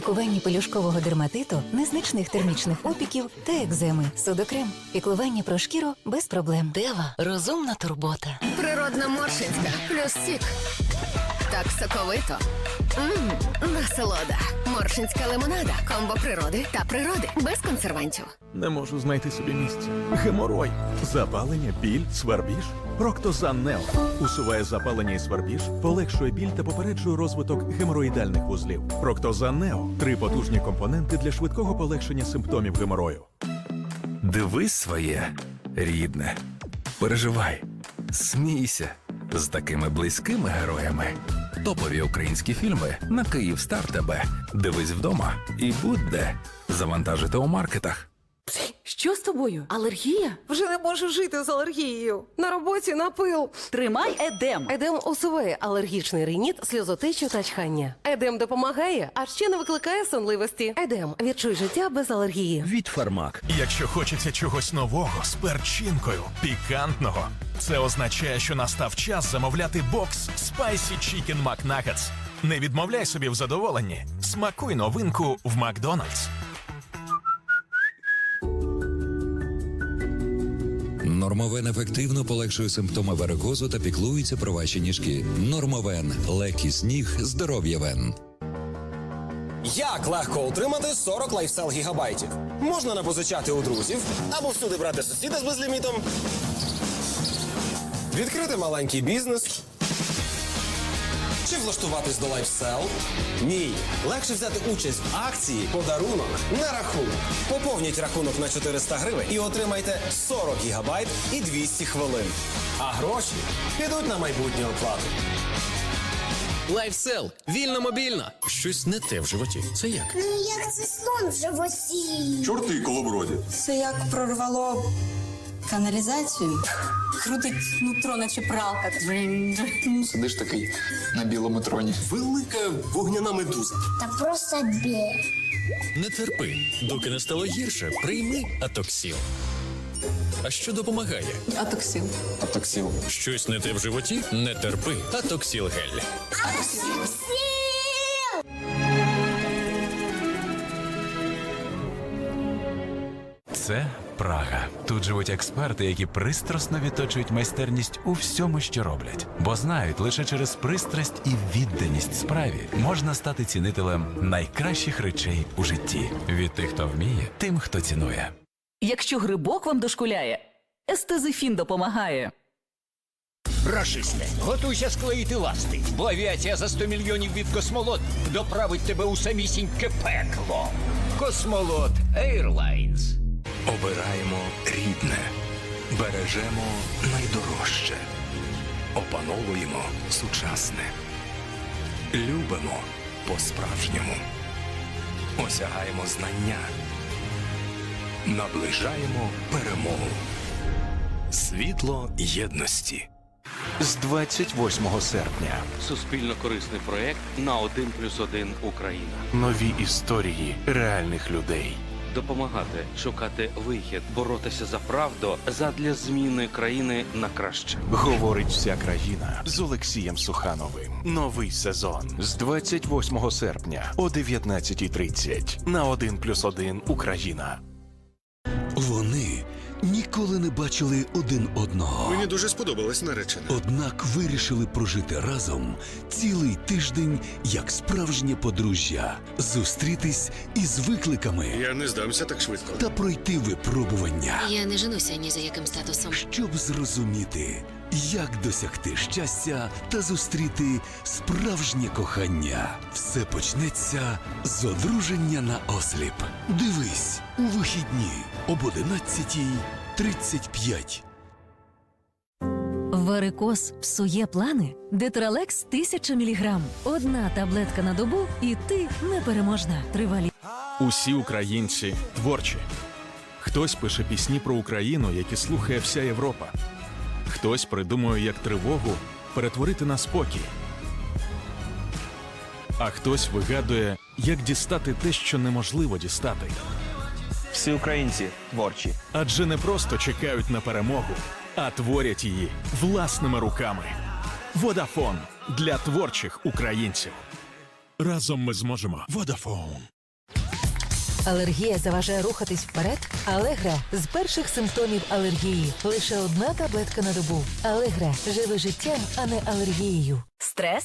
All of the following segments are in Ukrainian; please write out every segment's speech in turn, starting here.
Лікуванні пелюшкового дерматиту, незначних термічних опіків та екземи. Судокрем. Піклування про шкіру без проблем. Дева розумна турбота. Природна моршинська плюс сік. Так соковито. Мм, насолода. Моршинська лимонада. Комбо природи та природи. Без консервантів. Не можу знайти собі місця. Геморой, запалення, біль, свербіж. Проктозан Нео усуває запалення і свербіж, полегшує біль та попереджує розвиток геморроїдальних вузлів. Проктозан Нео три потужні компоненти для швидкого полегшення симптомів геморою. Дивись своє рідне. Переживай, смійся з такими близькими героями. Топові українські фільми на Київстар тебе. Дивись вдома і будь де завантажити у маркетах. Що з тобою? Алергія? Вже не можу жити з алергією. На роботі на пил. Тримай едем. Едем усуває алергічний риніт, сльозотечу та чхання. Едем допомагає, а ще не викликає сонливості. Едем відчуй життя без алергії. від Фармак. Якщо хочеться чогось нового з перчинкою, пікантного, це означає, що настав час замовляти бокс Spicy Chicken McNuggets. Не відмовляй собі в задоволенні. Смакуй новинку в Макдональдс. Нормовен ефективно полегшує симптоми варикозу та піклується про ваші ніжки. Нормовен легкість ніг, здоров'я вен. Як легко отримати 40 лайфсел гігабайтів? Можна напозичати у друзів або всюди брати сусіда з безлімітом. Відкрити маленький бізнес. Чи влаштуватись до лайфсел? Ні. Легше взяти участь в акції подарунок на рахунок. Поповніть рахунок на 400 гривень і отримайте 40 гігабайт і 200 хвилин. А гроші підуть на майбутнє оплату. Лайфсел. Вільно мобільно. Щось не те в животі. Це як? Ну як це сон в животі? Чорти колоброді. Це як прорвало каналізацію. Крутить нутро, наче пралка. Сидиш такий на білому троні. Велика вогняна медуза. Та просто бє. Не терпи. Доки не стало гірше, прийми атоксіл. А що допомагає? Атоксил. Атоксіл. Щось не те в животі? Не терпи. Атоксіл гель. Це Прага. Тут живуть експерти, які пристрасно відточують майстерність у всьому, що роблять, бо знають, лише через пристрасть і відданість справі можна стати цінителем найкращих речей у житті. Від тих, хто вміє, тим, хто цінує. Якщо грибок вам дошкуляє, естезифін допомагає. Рашисте, готуйся склеїти ласти, бо авіація за 100 мільйонів від космолот доправить тебе у самісіньке пекло. Космолот Airlines. Обираємо рідне, бережемо найдорожче, опановуємо сучасне, любимо по-справжньому, осягаємо знання, наближаємо перемогу. Світло єдності. З 28 серпня Суспільно корисний проект на 1 плюс 1 Україна. нові історії реальних людей. Допомагати, шукати вихід, боротися за правду задля зміни країни на краще. Говорить вся країна з Олексієм Сухановим. Новий сезон з 28 серпня о 19.30 на 1+,1 Україна. Ніколи не бачили один одного. Мені дуже сподобалась наречена. Однак вирішили прожити разом цілий тиждень як справжнє подружжя, зустрітись із викликами Я не здамся так швидко. та пройти випробування, Я не женуся ні за яким статусом. щоб зрозуміти, як досягти щастя та зустріти справжнє кохання. Все почнеться з одруження на осліп. Дивись у вихідні об 11.35. Варикоз псує плани. Детралекс 1000 мг. Одна таблетка на добу, і ти непереможна. Тривалі. Усі українці творчі. Хтось пише пісні про Україну, які слухає вся Європа. Хтось придумує, як тривогу перетворити на спокій. А хтось вигадує, як дістати те, що неможливо дістати. Всі українці творчі. Адже не просто чекають на перемогу, а творять її власними руками. Водафон для творчих українців. Разом ми зможемо. Водафон. Алергія заважає рухатись вперед? Алегра з перших симптомів алергії. Лише одна таблетка на добу. Алегра живи життям, а не алергією. Стрес?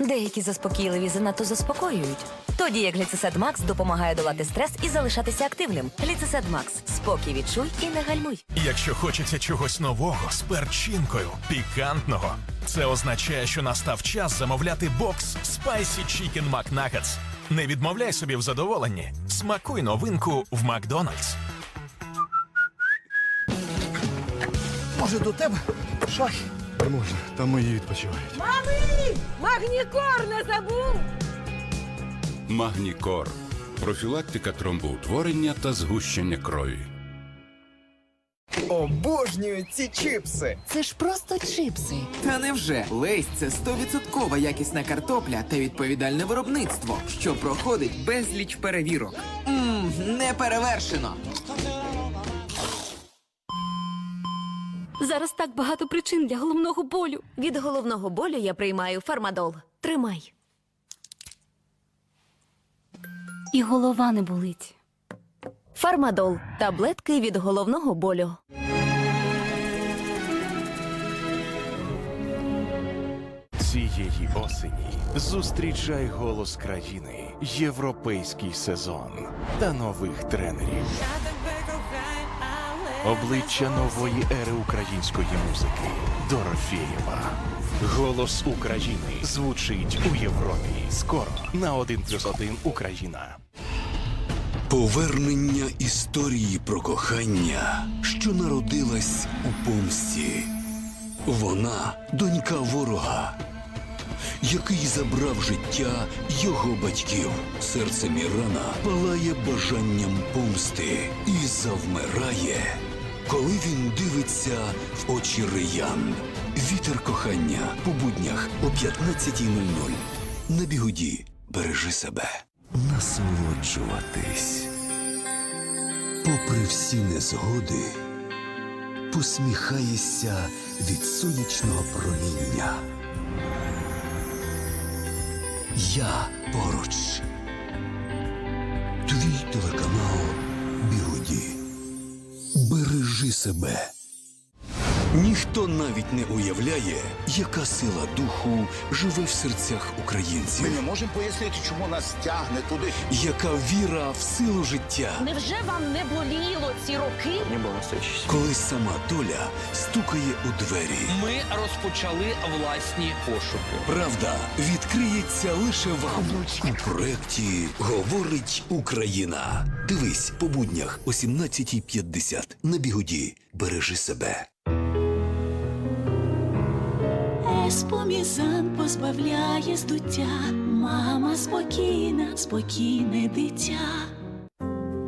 Деякі заспокійливі занадто заспокоюють. Тоді як Гліцесед Макс допомагає долати стрес і залишатися активним. Гліцесед Макс. Спокій відчуй і не гальмуй. Якщо хочеться чогось нового з перчинкою, пікантного, це означає, що настав час замовляти бокс Spicy Chicken McNuggets. Не відмовляй собі в задоволенні. Смакуй новинку в Макдональдс. Може, до тебе? Шахи? Не можна, там мої відпочивають. Мами! Магнікор не забув! Магнікор. Профілактика тромбоутворення та згущення крові. Обожнюю ці чипси. Це ж просто чипси. Та невже Лейс це 100% якісна картопля та відповідальне виробництво, що проходить безліч перевірок. Мм, не перевершено. Зараз так багато причин для головного болю. Від головного болю я приймаю фармадол. Тримай. І голова не болить. Фармадол таблетки від головного болю. Цієї осені зустрічай голос країни, європейський сезон та нових тренерів. Обличчя нової ери української музики Дорофєєва. Голос України звучить у Європі. Скоро на 1+,1 Україна. Повернення історії про кохання, що народилась у помсті. Вона донька ворога, який забрав життя його батьків. Серце Мірана палає бажанням помсти і завмирає, коли він дивиться в очі Риян. Вітер кохання по буднях о 15.00. На бігуді бережи себе. Насолоджуватись. Попри всі незгоди, посміхаєшся від сонячного проміння. Я поруч. Твій телеканал Бігуді. Бережи себе. Ніхто навіть не уявляє, яка сила духу живе в серцях українців. Ми не можемо пояснити, чому нас тягне туди. Яка віра в силу життя, Невже вам не боліло ці роки? Не було коли сама доля стукає у двері. Ми розпочали власні пошуки. Правда відкриється лише вам у проєкті Говорить Україна. Дивись по буднях о 17.50 на бігуді. Бережи себе. Еспомізан позбавляє здуття. Мама спокійна, спокійне дитя.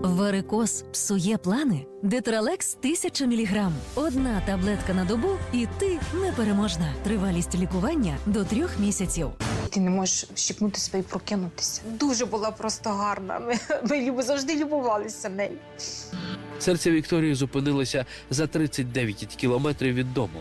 Варикоз псує плани. Детралекс 1000 мг. Одна таблетка на добу, і ти непереможна. Тривалість лікування до трьох місяців. Ти не можеш щипнути себе і прокинутися. Дуже була просто гарна. Ми, ми люб- завжди любувалися нею. Серце Вікторії зупинилося за 39 кілометрів від дому.